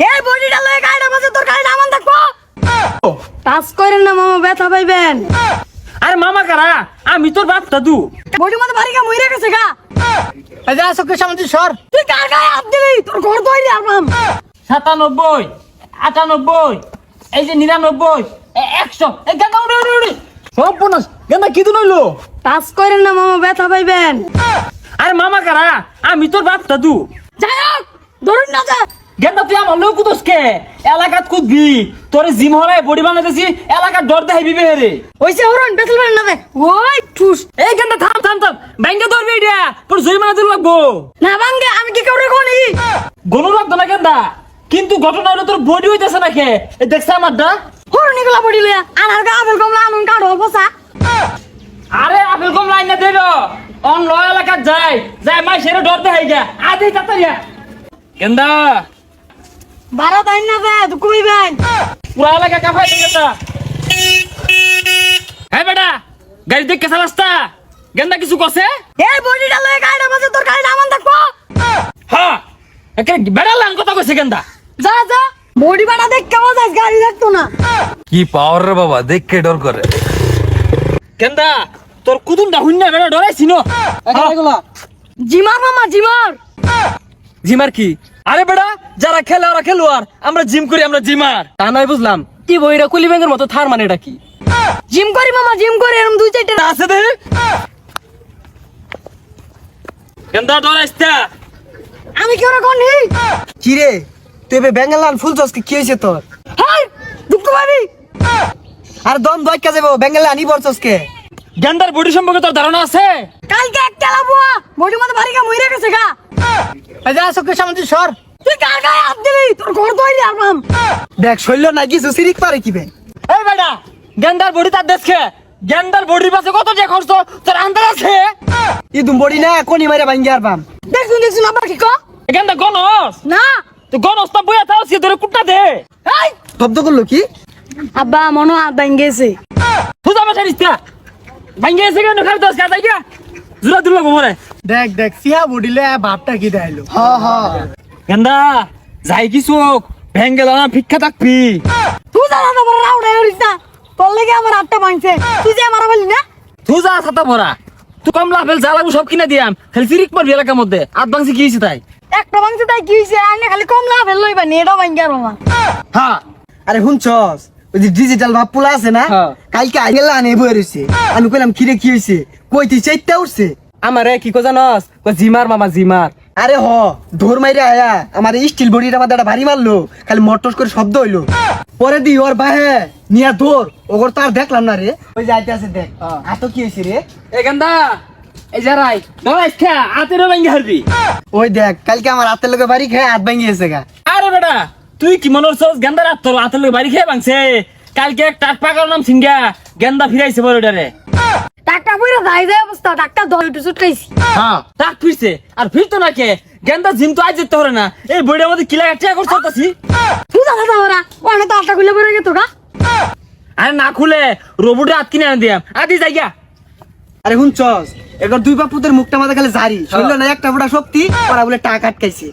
এই বডিটা লয়ে গাড়িটা বাজে তোর গাড়িটা আমান দেখব? টাচ করেন না মামা ব্যথা পাইবেন। আরে মামা কারা? আমি তোর বাপ দাদু বডি মধ্যে ভারী গা মইরা গেছে গা। যা চোখের সামনে সর। তুই কার গায়ে হাত দিলি? তোর ঘর তৈরি আর মাম সাতানব্বই আটানব্বই এই যে নিরানব্বই এ- একশো। এই গাঁদা উড়ে উড়ে উড়ে। সব বোনাস গেন্দা কি দিন হইল? টাচ করেন না মামা ব্যথা পাইবেন। আরে মামা কারা? আমি তোর বাপ দাদু যাই হোক ধরুন না যা। গেন্দা তুই আমার লোক কুদসকে এলাকাত কুদবি। তোর জিম হলাই বডি বানাইতেছি এলাকার ডর দেখাইবি বেহেরে ওইসে হরন বেতল বেন না ওই ঠুস। এই গেন্দা থাম থাম থাম। ব্যাংকে ধরবি এটা। তোর জরিমানা দিল লাগবো। না ভাঙ্গে আমি কি করে কোনি গনু লাগতো না গেন্দা কিন্তু ঘটনা হলো তোর বডি হইতেছে না এই দেখছে আমারটা? হরন নিগুলা বডি লয়া আনার গা আপেল কমলা আনুন কাড় অবসা আরে আপেল কম লাইন না দে গো অন ল এলাকাত যাই। যাই মাই সেরে ডর দেখাই গা আধে তাড়াতাড়ি গেন্দা বারো তাই না দে তুই কইবেন পুরা এলাকা কাফাই দিয়ে গেন্দা হ্যাঁ বেটা গাড়ি দেখ কেসা রাস্তা। গেন্দা কিছু কছে? এই বডিটা লয়ে গাড়িটা বাজে তোর গাড়িটা আমান দেখব হ্যাঁ একে বেড়া লাং কথা কইছে গেন্দা। যা যা বডি বানা দেখ কেমন যাস গাড়ি দেখতো না। কি পাওয়ার রে বাবা দেখকে ডর করে। গেন্দা তোর কুদুনটা হুন্না বেড়া ডরাইছি নো। এগুলা। জিমার মামা জিমার। জিমার কি? আরে বেড়া যারা খেলে ওরা খেলোয়াড় আমরা জিম করি আমরা জিমার। তা নয় বুঝলাম। কি বইরা কুলি ব্যাংকের মতো থার মানে এটা কি? জিম করি মামা জিম করি এরকম দুই চারটে আছে দে। গেন্দা ডরাইছ তা আমি কি ওরা কোনি কি রে? তুই এবে বেঙ্গালান ফুল চসকে কি হয়েছে তোর? হাই দুঃখ পাবি? আর দম দইকা যাব বেঙ্গালা আনি বলছসকে গেন্দার বডি সম্পর্কে তোর ধারণা আছে? কালকে একটা লাবুয়া বডি মধ্যে ভারী গা মইরা গেছে গা। যা চোখের সামনে সর। তুই কার গায়ে হাত দিলি? তোর ঘর তৈরি আর দেখ শৈল না কিছু সিরিক পারে কি বে এই বেটা গেন্দার বডি তার দেশকে। গেন্দার বডির পাশে কত যে খরচ তোর আন্দাজ আছে? ই দুম বড়ি না কোনি মাইরা ভাঙ্গি আর বাম দেখুন দেখুন আবার কি। কো গেন্দা গনস না। তো গনস তা বইয়া তাও সে ধরে কুটটা দে। এই! শব্দ করল কি? আব্বা মনো হাত ভাঙ্গেছে ফুজা বাসা দিস্তা ভাঙ্গে এসে কেন? খালি দশ কাজ আইয়া জুরা দুলা গোমরে দেখ দেখ সিয়া বডিলে বাপটা কি হ। গেন্দা যাই কি চোখ? ভেঙ্গে না ভিক্ষা থাকবি। তুই জানা তো বড় রাউডে হরিস না। তোর লেগে আমার হাতটা ভাঙছে তুই যে আমার বলি না? তুই যা ছাতা ভরা। তুই কম লাভেল যা সব কিনে দিয়াম খালি ফিরিক মারবি এলাকার মধ্যে। আট কি হয়েছে তাই? একটা ভাঙছে তাই কি হইছে আইনে খালি কম লাভ লইবা নি এটা ভাঙ্গে আর মামা হ্যাঁ আরে শুনছস? ওই যে ডিজিটাল ভাব পোলা আছে না। কালকে আইগেলা আনে বই রইছে। আমি কইলাম কিরে কি হইছে? কইতি চাইতে উঠছে। আমারে কি কো জানস? কই জিমার মামা জিমার। আরে হ ধর মাইরে আয়া আমার স্টিল বডিটা মাথাটা ভারী মারলো খালি মটস করে শব্দ হইল। পরে দি ওর বাহে নিয়া ধর ওগর তো আর দেখলাম না রে। ওই যে আইতে আছে দেখ। আতো কি হয়েছে রে? এ গেন্দা এই যারাই ডরাইস খা আতেরও ভাঙ্গে হারবি। ওই দেখ কালকে আমার হাতের লোকে বাড়ি খেয়ে হাত ভাঙি গেছে গা। আরে বেটা তুই কি মনে হচ্ছস গেন্দার হাত তোর হাতের লোক বাড়ি খেয়ে ভাঙছে? কালকে এক টাট পাকার নাম সিঙ্গা গেন্দা ফিরাইছে বড় ডারে টাকা পয়রা যাই যায় অবস্থা ডাক্তার দল একটু ছুটাইছি হ্যাঁ ফিরছে আর ফিরতো না কে? গেন্দা জিম তো আজ যেতে হবে না। এই বইটা আমাদের কিলা করতে তুই দাদা ওখানে তো আটা খুলে পড়ে গেতো গা আরে না খুলে রোবটে হাত কিনে আনে দিয়াম আদি যাই গা আরে শুনছস এবার দুই বাপুদের মুখটা মাথা খালি জারি। শুনলো না একটা বড় শক্তি ওরা বলে টাকা আটকাইছে।